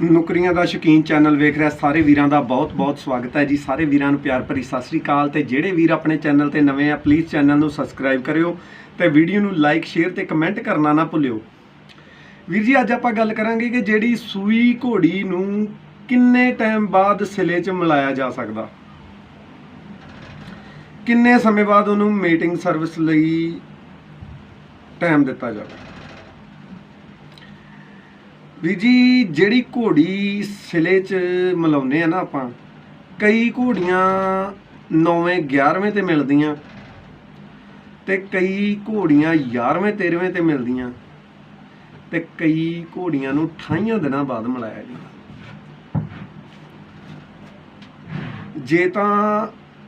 ਨੌਕਰੀਆਂ ਦਾ ਸ਼ੌਕੀਨ ਚੈਨਲ ਵੇਖ ਰਿਹਾ, ਸਾਰੇ ਵੀਰਾਂ ਦਾ ਬਹੁਤ-ਬਹੁਤ ਸਵਾਗਤ ਹੈ ਜੀ। ਸਾਰੇ ਵੀਰਾਂ ਨੂੰ ਪਿਆਰ ਭਰੀ ਸਤਿ ਸ੍ਰੀ ਅਕਾਲ ਤੇ ਜਿਹੜੇ ਵੀਰ ਆਪਣੇ ਚੈਨਲ ਤੇ ਨਵੇਂ ਆ ਪਲੀਜ਼ ਚੈਨਲ ਨੂੰ ਸਬਸਕ੍ਰਾਈਬ ਕਰਿਓ ਤੇ ਵੀਡੀਓ ਨੂੰ ਲਾਈਕ ਸ਼ੇਅਰ ਤੇ ਕਮੈਂਟ ਕਰਨਾ ਨਾ ਭੁੱਲਿਓ। ਵੀਰ ਜੀ, ਅੱਜ ਆਪਾਂ ਗੱਲ ਕਰਾਂਗੇ ਕਿ ਜਿਹੜੀ ਸੂਈ ਘੋੜੀ ਨੂੰ ਕਿੰਨੇ ਟਾਈਮ ਬਾਅਦ ਸਿਲੇ 'ਚ ਮਿਲਾਇਆ ਜਾ ਸਕਦਾ? ਕਿੰਨੇ ਸਮੇਂ ਬਾਅਦ ਉਹਨੂੰ ਮੀਟਿੰਗ ਸਰਵਿਸ ਲਈ ਟਾਈਮ ਦਿੱਤਾ ਜਾਵੇ? ਵੀ ਜੀ, ਜਿਹੜੀ ਘੋੜੀ ਸਿਲੇ 'ਚ ਮਿਲਾਉਂਦੇ ਆ ਨਾ ਆਪਾਂ, ਕਈ ਘੋੜੀਆਂ 9ਵੇਂ 11ਵੇਂ ਤੇ ਮਿਲਦੀਆਂ ਤੇ ਕਈ ਘੋੜੀਆਂ 11ਵੇਂ 13ਵੇਂ ਤੇ ਮਿਲਦੀਆਂ ਤੇ ਕਈ ਘੋੜੀਆਂ ਨੂੰ 28 ਦਿਨਾਂ ਬਾਅਦ ਮਿਲਾਇਆ ਜਾਂਦਾ। ਜੇ ਤਾਂ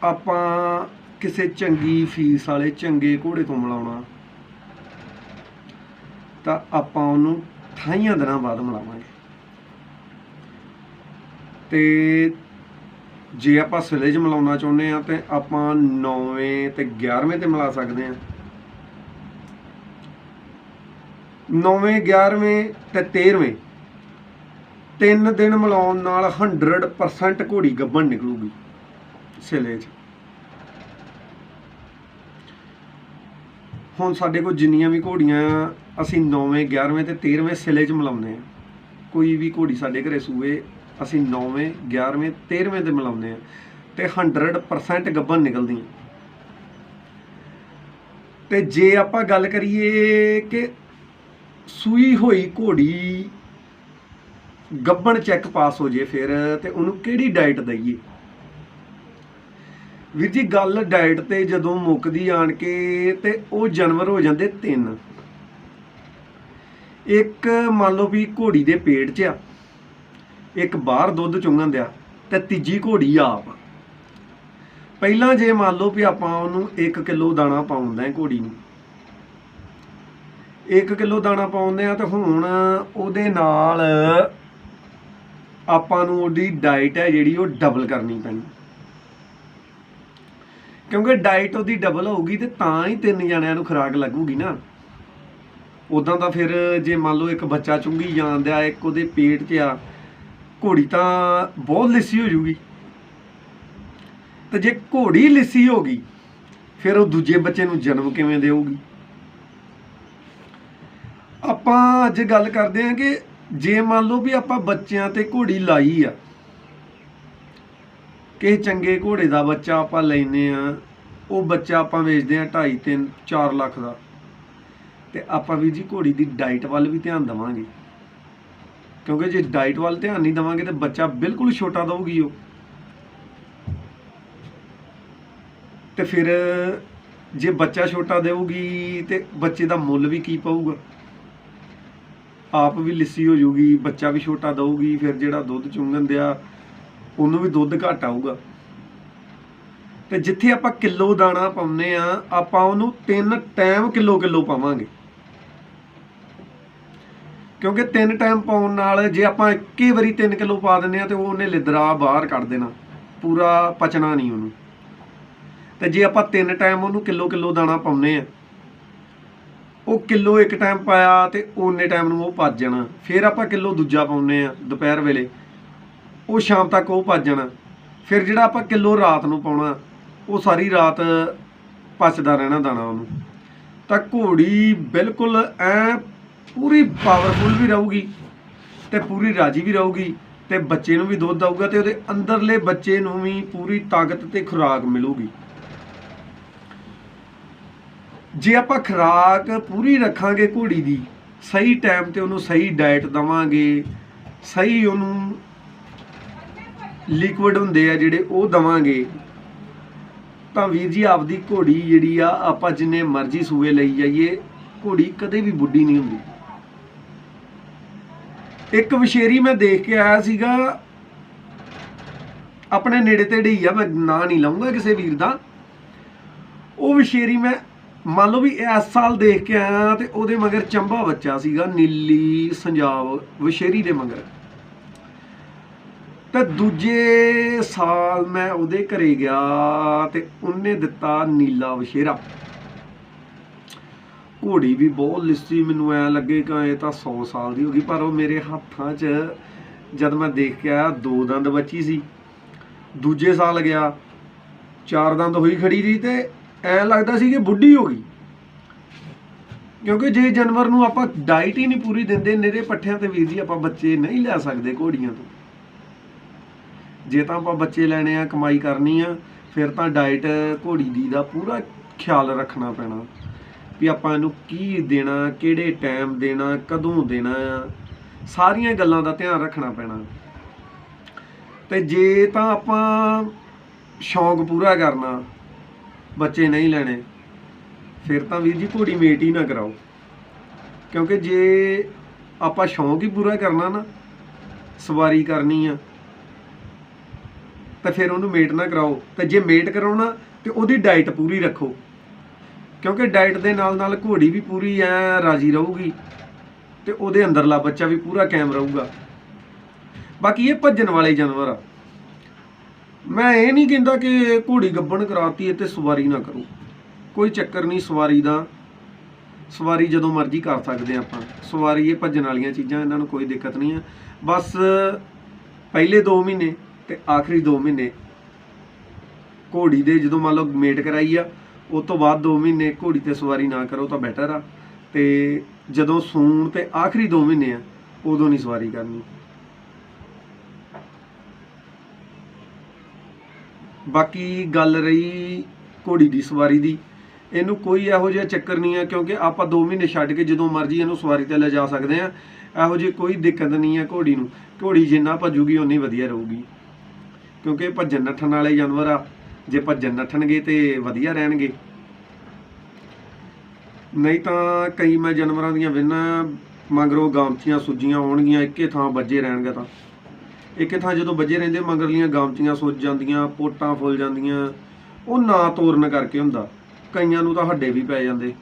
ਆਪਾਂ ਕਿਸੇ ਚੰਗੀ ਫੀਸ ਵਾਲੇ ਚੰਗੇ ਘੋੜੇ ਤੋਂ ਮਿਲਾਉਣਾ, ਤਾਂ ਆਪਾਂ ਉਹਨੂੰ 28 ਦਿਨਾਂ ਬਾਅਦ ਮਿਲਾਵਾਂਗੇ ਤੇ ਜੇ ਆਪਾਂ ਸਿਲੇ 'ਚ ਮਿਲਾਉਣਾ ਚਾਹੁੰਦੇ ਆ ਤੇ ਆਪਾਂ 9ਵੇਂ ਤੇ 11ਵੇਂ ਤੇ ਮਿਲਾ ਸਕਦੇ ਆ 9ਵੇਂ 11ਵੇਂ ਤੇ 13ਵੇਂ ਤਿੰਨ ਦਿਨ ਮਿਲਾਉਣ ਨਾਲ 100% ਘੋੜੀ ਗੱਭਣ ਨਿਕਲੂਗੀ। ਸਿਲੇ 'ਚ। ਹੁਣ ਸਾਡੇ ਕੋਲ ਜਿੰਨੀਆਂ ਵੀ ਘੋੜੀਆਂ ਅਸੀਂ 9ਵੇਂ 11ਵੇਂ ਤੇ 13ਵੇਂ ਸਿਲੇ 'ਚ ਮਿਲਾਉਂਦੇ ਆ ਕੋਈ ਵੀ ਘੋੜੀ ਸਾਡੇ ਘਰੇ ਸੂਏ, ਅਸੀਂ 9ਵੇਂ 11ਵੇਂ 13ਵੇਂ ਤੇ ਮਿਲਾਉਂਦੇ ਆ ਤੇ 100% ਗੱਭਣ ਨਿਕਲਦੀਆਂ। ਤੇ ਜੇ ਆਪਾਂ ਗੱਲ ਕਰੀਏ ਕਿ ਸੂਈ ਹੋਈ ਘੋੜੀ ਗੱਬਣ ਚੈੱਕ ਪਾਸ ਹੋ ਜੇ ਫਿਰ, ਤੇ ਉਹਨੂੰ ਕਿਹੜੀ ਡਾਈਟ ਦਈਏ? ਵੀਰ ਜੀ, ਗੱਲ ਡਾਈਟ ਤੇ ਜਦੋਂ ਮੁੱਕਦੀ ਆਣ ਕੇ ਤੇ ਉਹ ਜਾਨਵਰ ਹੋ ਜਾਂਦੇ ਤਿੰਨ। ਇੱਕ ਮੰਨ ਲਓ ਵੀ ਘੋੜੀ ਦੇ ਪੇਟ 'ਚ ਆ, ਇੱਕ ਬਾਹਰ ਦੁੱਧ ਚੁੰਗਣ ਦਿਆ ਤੇ ਤੀਜੀ ਘੋੜੀ ਆਪ। ਪਹਿਲਾਂ ਜੇ ਮੰਨ ਲਓ ਵੀ ਆਪਾਂ ਉਹਨੂੰ 1 ਕਿਲੋ ਦਾਣਾ ਪਾਉਂਦੇ ਆ ਘੋੜੀ ਨੂੰ। 1 ਕਿਲੋ ਦਾਣਾ ਪਾਉਂਦੇ ਆ ਤੇ ਹੁਣ ਉਹਦੇ ਨਾਲ ਆਪਾਂ ਨੂੰ ਉਹਦੀ ਡਾਈਟ ਹੈ ਜਿਹੜੀ ਉਹ ਡਬਲ ਕਰਨੀ ਪੈਣੀ। ਕਿਉਂਕਿ ਡਾਈਟ ਉਹਦੀ ਡਬਲ ਹੋਊਗੀ ਤੇ ਤਾਂ ਹੀ ਤਿੰਨ ਜਣਿਆਂ ਨੂੰ ਖੁਰਾਕ ਲੱਗੂਗੀ ਨਾ। ਉਦਾਂ ਤਾਂ ਫਿਰ ਜੇ ਮੰਨ ਲਓ ਇੱਕ ਬੱਚਾ ਚੁੰਗੀ ਜਾਂਦਿਆ ਇੱਕ ਉਹਦੇ ਪੇਟ 'ਚ ਆ, ਘੋੜੀ ਤਾਂ ਬਹੁਤ ਲਿੱਸੀ ਹੋ ਜੂਗੀ ਤੇ ਜੇ ਘੋੜੀ ਲਿੱਸੀ ਹੋ ਗਈ, ਫਿਰ ਉਹ ਦੂਜੇ ਬੱਚੇ ਨੂੰ ਜਨਮ ਕਿਵੇਂ ਦੇਊਗੀ? ਆਪਾਂ ਅੱਜ ਗੱਲ ਕਰਦੇ ਹਾਂ ਕਿ ਜੇ ਮੰਨ ਲਓ ਵੀ ਆਪਾਂ ਬੱਚਿਆਂ ਤੇ ਘੋੜੀ ਲਾਈ ਆ ਕਿਸੇ ਚੰਗੇ ਘੋੜੇ ਦਾ ਬੱਚਾ ਆਪਾਂ ਲੈਨੇ ਆ, ਉਹ ਬੱਚਾ ਆਪਾਂ ਵੇਚਦੇ ਆ 2.5 3 4 ਲੱਖ ਦਾ। ਤੇ ਆਪਾਂ ਵੀ ਜੀ ਘੋੜੀ ਦੀ ਡਾਈਟ ਵੱਲ ਵੀ ਧਿਆਨ ਦੇਵਾਂਗੇ। ਕਿਉਂਕਿ ਜੇ ਡਾਈਟ ਵੱਲ ਧਿਆਨ ਨਹੀਂ ਦੇਵਾਂਗੇ ਤੇ ਬੱਚਾ ਬਿਲਕੁਲ ਛੋਟਾ ਦਊਗੀ ਉਹ। ਤੇ ਫਿਰ ਜੇ ਬੱਚਾ ਛੋਟਾ ਦੇਊਗੀ ਤੇ ਬੱਚੇ ਦਾ ਮੁੱਲ ਵੀ ਕੀ ਪਊਗਾ? ਆਪ ਵੀ ਲਿੱਸੀ ਹੋ ਜਾਊਗੀ ਬੱਚਾ ਵੀ ਛੋਟਾ ਦਊਗੀ, ਫਿਰ ਜਿਹੜਾ ਦੁੱਧ ਚੁੰਗਣ ਦਿਆ ਉਹਨੂੰ ਵੀ ਦੁੱਧ ਘੱਟ ਆਊਗਾ। ਤੇ ਜਿੱਥੇ ਆਪਾਂ ਕਿਲੋ ਦਾਣਾ ਪਾਉਂਦੇ ਆ, ਆਪਾਂ ਉਹਨੂੰ ਤਿੰਨ ਟਾਈਮ ਕਿਲੋ ਕਿਲੋ ਪਾਵਾਂਗੇ। ਕਿਉਂਕਿ ਤਿੰਨ ਟਾਈਮ ਪਾਉਣ ਨਾਲ ਜੇ ਆਪਾਂ ਇੱਕੇ ਵਾਰੀ 3 ਕਿਲੋ ਪਾ ਦਿੰਦੇ ਆ ਤੇ ਉਹ ਉਹਨੇ ਲਿਦਰਾ ਬਾਹਰ ਕੱਢ ਦੇਣਾ। ਪੂਰਾ ਪਚਣਾ ਨਹੀਂ ਉਹਨੂੰ। ਤੇ ਜੇ ਆਪਾਂ ਤਿੰਨ ਟਾਈਮ ਉਹਨੂੰ ਕਿਲੋ ਕਿਲੋ ਦਾਣਾ ਪਾਉਂਦੇ ਆ, ਉਹ ਕਿਲੋ ਇੱਕ ਟਾਈਮ ਪਾਇਆ ਤੇ ਓਨੇ ਟਾਈਮ ਨੂੰ ਉਹ ਪਚ ਜਾਣਾ। ਫਿਰ ਆਪਾਂ ਕਿਲੋ ਦੂਜਾ ਪਾਉਂਦੇ ਆ, ਦੁਪਹਿਰ ਵੇਲੇ। ਉਹ ਸ਼ਾਮ ਤੱਕ ਉਹ ਭੱਜ ਜਾਣਾ। ਫਿਰ ਜਿਹੜਾ ਆਪਾਂ ਕਿਲੋ ਰਾਤ ਨੂੰ ਪਾਉਣਾ, ਉਹ ਸਾਰੀ ਰਾਤ ਪਚਦਾ ਰਹਿਣਾ ਦਾਣਾ ਉਹਨੂੰ। ਤਾਂ ਘੋੜੀ ਬਿਲਕੁਲ ਐ ਪੂਰੀ ਪਾਵਰਫੁਲ ਵੀ ਰਹੂਗੀ ਤੇ ਪੂਰੀ ਰਾਜੀ ਵੀ ਰਹੂਗੀ ਤੇ ਬੱਚੇ ਨੂੰ ਵੀ ਦੁੱਧ ਆਊਗਾ ਤੇ ਉਹਦੇ ਅੰਦਰਲੇ ਬੱਚੇ ਨੂੰ ਵੀ ਪੂਰੀ ਤਾਕਤ ਤੇ ਖੁਰਾਕ ਮਿਲੂਗੀ। ਜੇ ਆਪਾਂ ਖੁਰਾਕ ਪੂਰੀ ਰੱਖਾਂਗੇ ਘੋੜੀ ਦੀ, ਸਹੀ ਟਾਈਮ ਤੇ ਉਹਨੂੰ ਸਹੀ ਡਾਈਟ ਦਵਾਂਗੇ, ਸਹੀ ਉਹਨੂੰ ਲਿਕੁਇਡ ਹੁੰਦੇ ਆ ਜਿਹੜੇ ਉਹ ਦਵਾਂਗੇ। ਤਾਂ ਵੀਰ ਜੀ, ਆਪਦੀ ਘੋੜੀ ਜਿਹੜੀ ਆ, ਆਪਾਂ ਜਿੰਨੇ ਮਰਜ਼ੀ ਸੂਏ ਲਈ ਜਾਈਏ, ਘੋੜੀ ਕਦੇ ਵੀ ਬੁੱਢੀ ਨਹੀਂ ਹੁੰਦੀ। ਇੱਕ ਵਿਸ਼ੇਰੀ ਮੈਂ ਦੇਖ ਕੇ ਆਇਆ ਸੀਗਾ। ਆਪਣੇ ਨੇੜੇ ਤੇੜੇ ਹੀ ਆ, ਮੈਂ ਨਾਂ ਨਹੀਂ ਲਾਉਂਗਾ ਕਿਸੇ ਵੀਰ ਦਾ। ਉਹ ਵਿਸ਼ੇਰੀ ਮੈਂ, ਮੰਨ ਲਓ ਵੀ ਇਸ ਸਾਲ ਦੇਖ ਕੇ ਆਇਆ ਤੇ ਉਹਦੇ ਮਗਰ ਚੰਬਾ ਬੱਚਾ ਸੀਗਾ, ਨੀਲੀ ਸੰਜਾਬ ਵਿਸ਼ੇਰੀ ਦੇ ਮਗਰ। ਤੇ ਦੂਜੇ ਸਾਲ ਮੈਂ ਉਹਦੇ ਘਰੇ ਗਿਆ ਤੇ ਉਹਨੇ ਦਿੱਤਾ ਨੀਲਾ ਵਸ਼ੇਰਾ ਘੋੜੀ ਵੀ ਬਹੁਤ ਲਿੱਸੀ, ਮੈਨੂੰ ਐ ਲੱਗੇ ਕਿ ਇਹ ਤਾਂ 100 ਸਾਲ ਦੀ ਹੋ ਗਈ, ਪਰ ਉਹ ਮੇਰੇ ਹੱਥਾਂ 'ਚ ਜਦ ਮੈਂ ਦੇਖ ਕੇ ਆਇਆ, ਦੋ ਦੰਦ ਬੱਚੀ ਸੀ। ਦੂਜੇ ਸਾਲ ਗਿਆ, ਚਾਰ ਦੰਦ ਹੋਈ ਖੜੀ ਸੀ ਤੇ ਐ ਲੱਗਦਾ ਸੀ ਕਿ ਬੁੱਢੀ ਹੋ ਗਈ। ਕਿਉਂਕਿ ਜੇ ਜਾਨਵਰ ਨੂੰ ਆਪਾਂ ਡਾਈਟ ਹੀ ਨਹੀਂ ਪੂਰੀ ਦਿੰਦੇ, ਨਿਰੇ ਪੱਠਿਆਂ ਤੇ ਵੀਰ ਜੀ ਆਪਾਂ ਬੱਚੇ ਨਹੀਂ ਲੈ ਸਕਦੇ ਘੋੜੀਆਂ ਤੋਂ। ਜੇ ਤਾਂ ਆਪਾਂ ਬੱਚੇ ਲੈਣੇ ਆ, ਕਮਾਈ ਕਰਨੀ ਆ, ਫਿਰ ਤਾਂ ਡਾਈਟ ਘੋੜੀ ਦੀ ਦਾ ਪੂਰਾ ਖਿਆਲ ਰੱਖਣਾ ਪੈਣਾ। ਵੀ ਆਪਾਂ ਇਹਨੂੰ ਕੀ ਦੇਣਾ, ਕਿਹੜੇ ਟਾਈਮ ਦੇਣਾ, ਕਦੋਂ ਦੇਣਾ ਆ, ਸਾਰੀਆਂ ਗੱਲਾਂ ਦਾ ਧਿਆਨ ਰੱਖਣਾ ਪੈਣਾ। ਤੇ ਜੇ ਤਾਂ ਆਪਾਂ ਸ਼ੌਂਕ ਪੂਰਾ ਕਰਨਾ, ਬੱਚੇ ਨਹੀਂ ਲੈਣੇ, ਫਿਰ ਤਾਂ ਵੀਰ ਜੀ ਘੋੜੀ ਮੇਟ ਹੀ ਨਾ ਕਰਾਓ। ਕਿਉਂਕਿ ਜੇ ਆਪਾਂ ਸ਼ੌਂਕ ਹੀ ਪੂਰਾ ਕਰਨਾ ਨਾ, ਸਵਾਰੀ ਕਰਨੀ ਆ ਤਾਂ ਫਿਰ ਉਹਨੂੰ ਮੇਟ ਨਾ ਕਰਾਓ। ਤੇ ਜੇ ਮੇਟ ਕਰਾਉਣਾ ਤੇ ਉਹਦੀ ਡਾਈਟ ਪੂਰੀ ਰੱਖੋ। ਕਿਉਂਕਿ ਡਾਈਟ ਦੇ ਨਾਲ ਨਾਲ ਘੋੜੀ ਵੀ ਪੂਰੀ ਐ, ਰਾਜੀ ਰਹੂਗੀ। ਤੇ ਉਹਦੇ ਅੰਦਰਲਾ ਬੱਚਾ ਵੀ ਪੂਰਾ ਕਾਇਮ ਰਹੂਗਾ। ਬਾਕੀ ਇਹ ਭੱਜਣ ਵਾਲੇ ਜਾਨਵਰ ਆ। ਮੈਂ ਇਹ ਨਹੀਂ ਕਹਿੰਦਾ ਕਿ ਘੋੜੀ ਗੱਬਣ ਕਰਾਤੀ ਹੈ ਤੇ ਸਵਾਰੀ ਨਾ ਕਰੋ। ਕੋਈ ਚੱਕਰ ਨਹੀਂ ਸਵਾਰੀ ਦਾ। ਸਵਾਰੀ ਜਦੋਂ ਮਰਜ਼ੀ ਕਰ ਸਕਦੇ ਹਾਂ ਆਪਾਂ। ਸਵਾਰੀ ਇਹ ਭੱਜਣ ਵਾਲੀਆਂ ਚੀਜ਼ਾਂ, ਇਹਨਾਂ ਨੂੰ ਕੋਈ ਦਿੱਕਤ ਨਹੀਂ ਹੈ। ਬਸ ਪਹਿਲੇ 2 ਮਹੀਨੇ ਤੇ ਆਖਰੀ 2 ਮਹੀਨੇ ਘੋੜੀ ਦੇ ਜਦੋਂ ਮੰਨ ਲਓ ਮੇਟ ਕਰਾਈ ਆ, ਉਸ ਤੋਂ ਬਾਅਦ 2 ਮਹੀਨੇ ਘੋੜੀ ਤੇ ਸਵਾਰੀ ਨਾ ਕਰੋ ਤਾਂ ਬੈਟਰ ਆ। ਤੇ ਜਦੋਂ ਸੂਣ ਤੇ ਆਖਰੀ 2 ਮਹੀਨੇ ਆ, ਉਦੋਂ ਨਹੀਂ ਸਵਾਰੀ ਕਰਨੀ। ਬਾਕੀ ਗੱਲ ਰਹੀ ਘੋੜੀ ਦੀ, ਸਵਾਰੀ ਦੀ। ਇਹਨੂੰ ਕੋਈ ਇਹੋ ਜਿਹਾ ਚੱਕਰ ਨਹੀਂ ਆ, ਕਿਉਂਕਿ ਆਪਾਂ 2 ਮਹੀਨੇ ਛੱਡ ਕੇ ਜਦੋਂ ਮਰਜ਼ੀ ਇਹਨੂੰ ਸਵਾਰੀ ਤੇ ਲੈ ਜਾ ਸਕਦੇ ਆ। ਇਹੋ ਜਿਹੀ ਕੋਈ ਦਿੱਕਤ ਨਹੀਂ ਆ ਘੋੜੀ ਨੂੰ। ਘੋੜੀ ਜਿੰਨਾ ਭੱਜੂਗੀ ਉਨੀ ਵਧੀਆ ਰਹੂਗੀ। ਕਿਉਂਕਿ ਇਹ ਭੱਜਣ ਨੱਠਣ ਵਾਲੇ ਜਾਨਵਰ ਆ। ਜੇ ਭੱਜਣ ਨੱਠਣਗੇ ਤੇ ਵਧੀਆ ਰਹਿਣਗੇ। ਨਹੀਂ ਤਾਂ ਕਈ ਮੈਂ ਜਾਨਵਰਾਂ ਦੀਆਂ ਵਿੰਨਾ ਮਗਰੋਂ ਗਾਮਚੀਆਂ ਸੁੱਜੀਆਂ ਹੋਣਗੀਆਂ, ਇੱਕੇ ਥਾਂ ਵੱਜੇ ਰਹਿਣਗੇ ਤਾਂ। ਇੱਕੇ ਥਾਂ ਜਦੋਂ ਵੱਜੇ ਰਹਿੰਦੇ ਮਗਰਲੀਆਂ ਗਾਮਚੀਆਂ ਸੁੱਜ ਜਾਂਦੀਆਂ, ਪੋਟਾਂ ਫੁੱਲ ਜਾਂਦੀਆਂ, ਉਹ ਨਾ ਤੋਰਨ ਕਰਕੇ ਹੁੰਦਾ। ਕਈਆਂ ਨੂੰ ਤਾਂ ਹੱਡੇ ਵੀ ਪੈ ਜਾਂਦੇ।